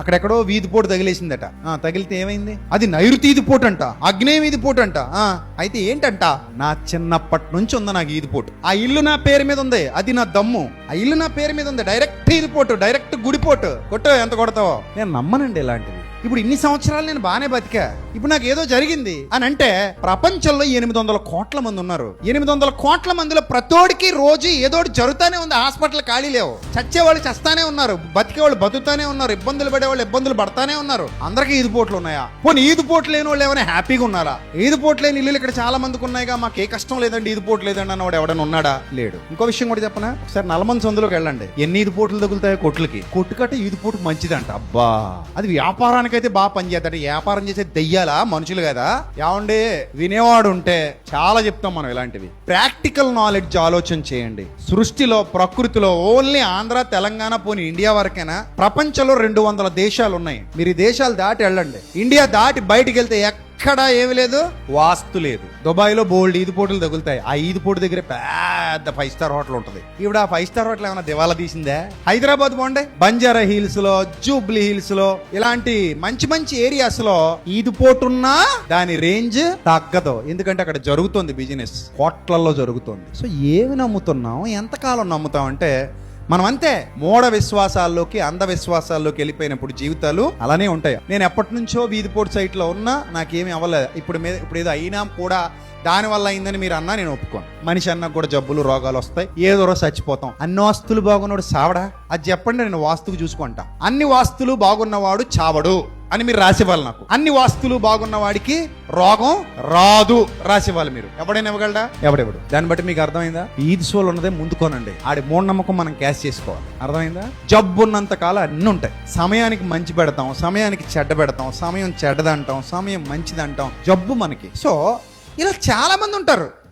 అక్కడెక్కడో వీధి పోటు తగిలేసిందట. తగిలితే ఏమైంది? అది నైరుతి ఈది అంట అగ్నేయం ఈది అంట ఆ అయితే ఏంటంట? నా చిన్నప్పటి నుంచి ఉంది నాకు ఈదిపోటు ఆ ఇల్లు నా పేరు మీద ఉంది అది నా దమ్ము. ఆ ఇల్లు నా పేరు మీద ఉంది డైరెక్ట్ ఈది పోటు డైరెక్ట్ గుడిపోటు కొట్టు ఎంత కొడతావో. నేను నమ్మనండి ఇలాంటివి. ఇప్పుడు ఇన్ని సంవత్సరాలు నేను బాగానే బతికా. ఇప్పుడు నాకు ఏదో జరిగింది అని అంటే ప్రపంచంలో ఎనిమిది వందల కోట్ల మంది ఉన్నారు. ఎనిమిది వందల కోట్ల మందిలో ప్రతోడికి రోజు ఏదో జరుగుతానే ఉంది. హాస్పిటల్ ఖాళీ లేవు. చచ్చేవాళ్ళు చస్తానే ఉన్నారు. బతికేవాళ్ళు బతుకుతానే ఉన్నారు. ఇబ్బందులు పడేవాళ్ళు ఇబ్బందులు పడతానే ఉన్నారు. అందరికీ ఈదు పోట్లు ఉన్నాయా? పోనీ ఈదు పోట్లు లేని వాళ్ళు ఏమైనా హ్యాపీగా ఉన్నారా? ఈదు పోట్లు లేని ఇల్లు ఇక్కడ చాలా మందికి ఉన్నాయిగా. మాకు ఏ కష్టం లేదండి ఈదు పోట్లు లేదండి అన్నవాడు ఎవడైనా ఉన్నాడా? లేడు. ఇంకో విషయం కూడా చెప్పనా? ఒకసారి నలమంది సందులోకి వెళ్ళండి. ఎన్ని ఈదు పోట్లు తగులుతాయో కొట్లకి. కొట్టు కట్టే ఈదు పోటు మంచిదంట. అబ్బా! అది వ్యాపారానికి అయితే బాగా పనిచేస్తాడు వ్యాపారం చేసే దెయ్యాలా? మనుషులు కదా. ఏమండి? వినేవాడు ఉంటే చాలా చెప్తాం మనం ఇలాంటివి. ప్రాక్టికల్ నాలెడ్జ్ ఆలోచన చేయండి. సృష్టిలో ప్రకృతిలో ఓన్లీ ఆంధ్ర తెలంగాణ పోని ఇండియా వరకైనా? ప్రపంచంలో రెండు వందల దేశాలు ఉన్నాయి మీరు దేశాలు దాటి వెళ్ళండి. ఇండియా దాటి బయటికి వెళ్తే ఎక్కడ ఏమి లేదు. వాస్తు లేదు. దుబాయ్లో బోల్డ్ ఈదు పోటీలు తగులుతాయి. ఆ ఈదు పోటీ దగ్గర పెద్ద ఫైవ్ స్టార్ హోటల్ ఉంటుంది. ఇప్పుడు ఆ ఫైవ్ స్టార్ హోటల్ ఏమైనా దివాలా తీసిందే? హైదరాబాద్ పోండి బంజారా హిల్స్లో జూబ్లీ హిల్స్లో ఇలాంటి మంచి మంచి ఏరియాస్లో ఈదు పోటున్నా దాని రేంజ్ తగ్గదు. ఎందుకంటే అక్కడ జరుగుతుంది బిజినెస్. హోటల్లో జరుగుతుంది. సో ఏమి నమ్ముతున్నాం ఎంతకాలం నమ్ముతాం అంటే మనం అంతే మూఢ విశ్వాసాల్లోకి అంధవిశ్వాసాల్లోకి వెళ్ళిపోయినప్పుడు జీవితాలు అలానే ఉంటాయి. నేను ఎప్పటి నుంచో వీధిపోటు సైట్లో ఉన్నా నాకేమీ అవ్వలేదు ఇప్పుడు మీద ఇప్పుడు ఏదో అయినా కూడా దానివల్ల అయిందని మీరు అన్నా నేను ఒప్పుకోను. మనిషి అన్నా కూడా జబ్బులు రోగాలు వస్తాయి. ఏదో రోజు చచ్చిపోతాం. అన్ని వాస్తులు బాగున్నాడు సావడా అది చెప్పండి నేను వాస్తుకు చూసుకుంటా. అన్ని వాస్తులు బాగున్నవాడు చావడు. అని మీరు రాసివ్వాలి నాకు. అన్ని వాస్తులు బాగున్న వాడికి రోగం రాదు రాసివ్వాలి మీరు. ఎవడైనా ఇవ్వగలడా? ఎవడెవడు? దాన్ని బట్టి మీకు అర్థమైందా? ఈది సోల్ ఉన్నదే ముందుకోనండి ఆడి మూఢనమ్మకం మనం క్యాష్ చేసుకోవాలి. అర్థమైందా? జబ్బు ఉన్నంత కాలం అన్ని ఉంటాయి. సమయానికి మంచి పెడతాం సమయానికి చెడ్డ పెడతాం సమయం చెడ్డదంటాం సమయం మంచిదంటాం. జబ్బు మనకి. సో ఇలా చాలా మంది ఉంటారు.